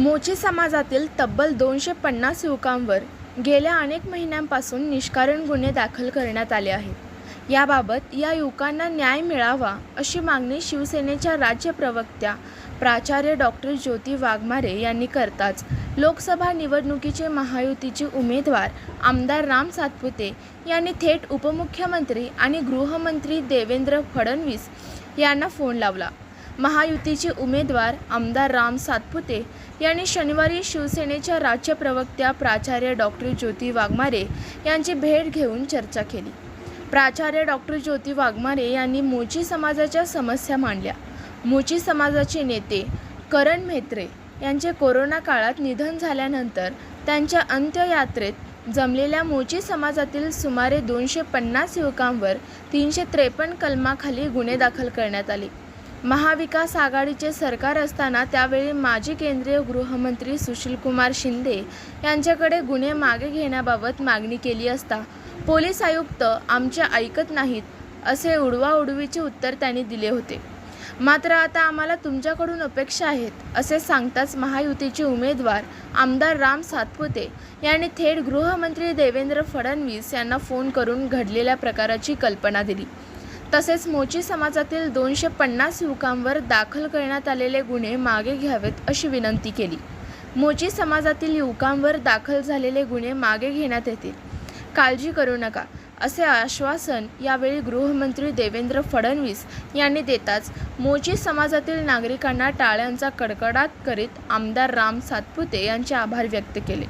मोची समाजातील तब्बल दोनशे पन्नास युवकांवर गेल्या अनेक महिन्यांपासून निष्कारण गुन्हे दाखल करण्यात आले आहेत. याबाबत या युवकांना न्याय मिळावा अशी मागणी शिवसेनेच्या राज्य प्रवक्त्या प्राचार्य डॉक्टर ज्योती वाघमारे यांनी करताच लोकसभा निवडणुकीचे महायुतीचे उमेदवार आमदार राम सातपुते यांनी थेट उपमुख्यमंत्री आणि गृहमंत्री देवेंद्र फडणवीस यांना फोन लावला. महायुतीचे उमेदवार आमदार राम सातपुते यांनी शनिवारी शिवसेनेच्या राज्य प्रवक्त्या प्राचार्य डॉक्टर ज्योती वाघमारे यांची भेट घेऊन चर्चा केली. प्राचार्य डॉक्टर ज्योती वाघमारे यांनी मोची समाजाच्या समस्या मांडल्या. मोची समाजाचे नेते करण म्हेत्रे यांचे कोरोना काळात निधन झाल्यानंतर त्यांच्या अंत्ययात्रेत जमलेल्या मोची समाजातील सुमारे दोनशे पन्नास युवकांवर तीनशे त्रेपन्न कलमाखाली गुन्हे दाखल करण्यात आले. महाविकास आघाडीचे सरकार असताना त्यावेळी माजी केंद्रीय गृहमंत्री सुशीलकुमार शिंदे यांच्याकडे गुन्हे मागे घेण्याबाबत मागणी केली असता पोलीस आयुक्त आमच्या ऐकत नाहीत असे उडवाउडवीचे उत्तर त्यांनी दिले होते. मात्र आता आम्हाला तुमच्याकडून अपेक्षा आहेत असे सांगताच महायुतीचे उमेदवार आमदार राम सातपुते यांनी थेट गृहमंत्री देवेंद्र फडणवीस यांना फोन करून घडलेल्या प्रकाराची कल्पना दिली. तसेच मोची समाजातील दोनशे पन्नास युवकांवर दाखल करण्यात आलेले गुन्हे मागे घ्यावेत अशी विनंती केली. मोची समाजातील युवकांवर दाखल झालेले गुन्हे मागे घेण्यात येतील. काळजी करू नका असे आश्वासन यावेळी गृहमंत्री देवेंद्र फडणवीस यांनी देताच मोची समाजातील नागरिकांना टाळ्यांचा कडकडाट करीत आमदार राम सातपुते यांचे आभार व्यक्त केले.